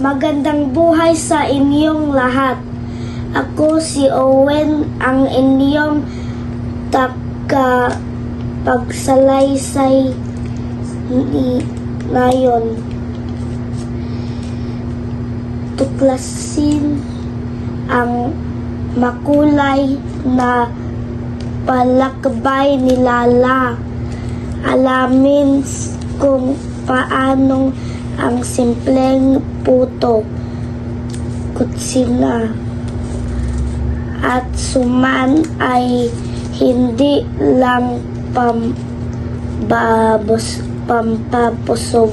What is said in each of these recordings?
Magandang buhay sa inyong lahat. Ako si Owen, ang inyong taka pagsalaysay ngayon. Tuklasin ang makulay na palakbay ni Lala. Alamin kung paanong ang simpleng puto, kutsina, at suman ay hindi lang pambabos, pampapusog,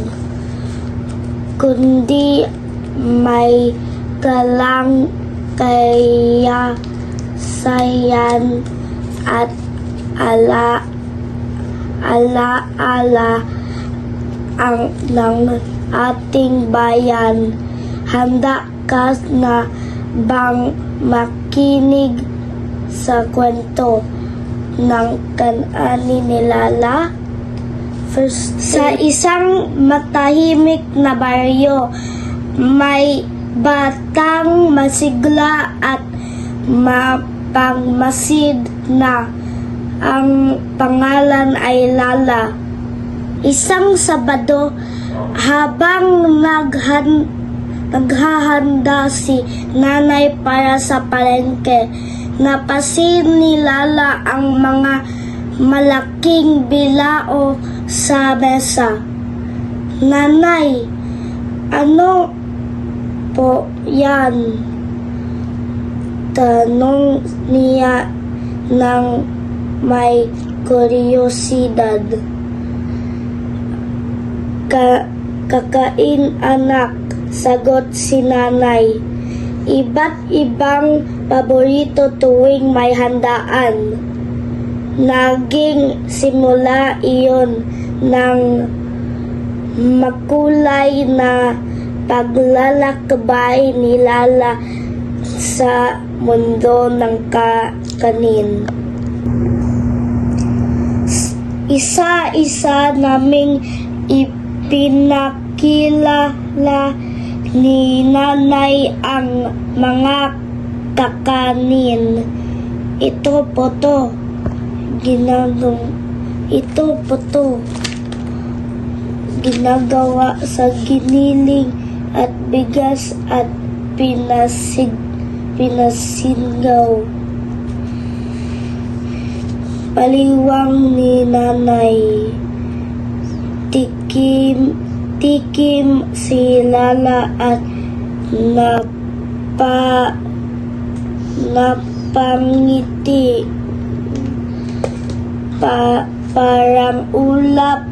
kundi may kalang kaya sayan at ala ala ala ang ng ating bayan handa ka na bang makinig sa kwento ng kanani ni Lala? First, sa isang matahimik na baryo, may batang masigla at mapangmasid na ang pangalan ay Lala. Isang Sabado, habang naghan, naghahanda si nanay para sa palengke, napasin ni Lala ang mga malaking bilao sa mesa. Nanay, ano po yan? Tanong niya ng may kuryosidad. Ka kakain anak, sagot si nanay. Iba't ibang paborito tuwing may handaan. Naging simula iyon ng makulay na paglalakbay ni Lala sa mundo ng ka kanin. Isa-isa naming ipinakilala ni nanay ang mga kakanin. Ito po to. Ginagong, ito po to. Ginagawa sa giniling at bigas at pinasig, pinasingaw. Paliwang ni nanay. Tikim, tikim si Lala at napa, napangiti. Pa, parang ulap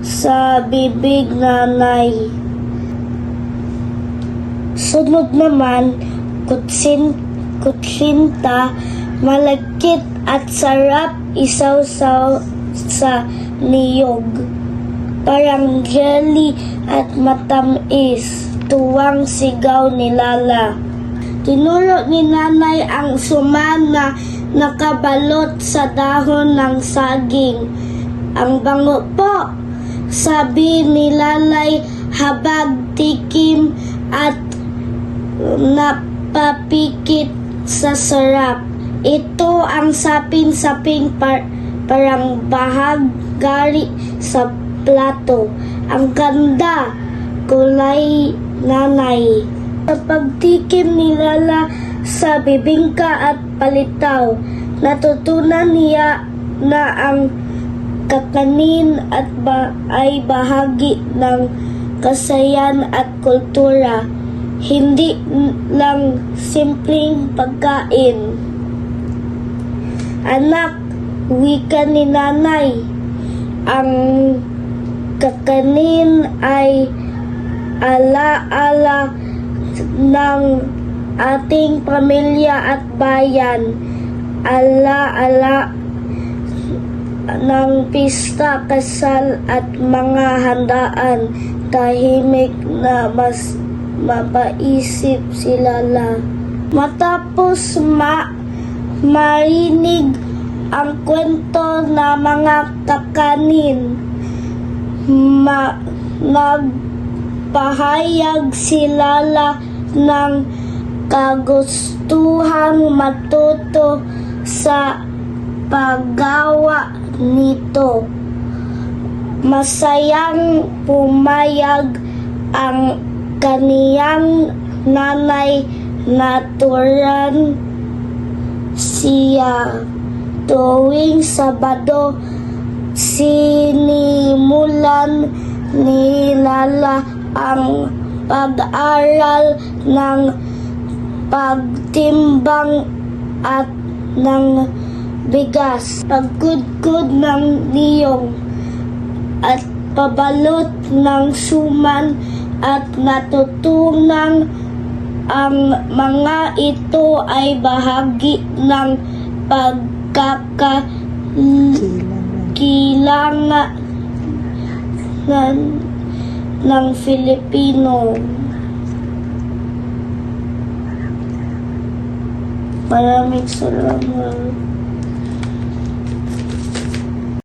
sa bibig nanay. Sunod naman, kutsin, kutsinta, malagkit at sarap isaw sa, sa niyog. Parang jelly at matamis. Tuwang sigaw ni Lala. Tinuro ni nanay ang suman na nakabalot sa dahon ng saging. Ang bango po, sabi ni Lalay habag tikim at napapikit sa sarap. Ito ang sapin-saping par parang bahagari sa plato. Ang ganda, kulay nanay. Sa pagtikim ni sa bibingka at palitaw, natutunan niya na ang kakanin at ba ay bahagi ng kasayan at kultura, hindi lang simpleng pagkain. Anak, wika ni nanay, ang kakanin ay ala-ala ng ating pamilya at bayan. Ala-ala ng pista, kasal at mga handaan. Tahimik na mas mapaisip si Lala. Matapos ma marinig ang kwento na mga kakanin, ma nag Nagpahayag si Lala ng kagustuhang matuto sa paggawa nito. Masayang pumayag ang kaniyang nanay na turan siya tuwing Sabado sinimulan ni Lala ang pag-aral ng pagtimbang at ng bigas, pagkudkod ng niyong at pabalot ng suman at natutunang ang mga ito ay bahagi ng pagkakakilangan ng, ng Filipino. Maraming salamat.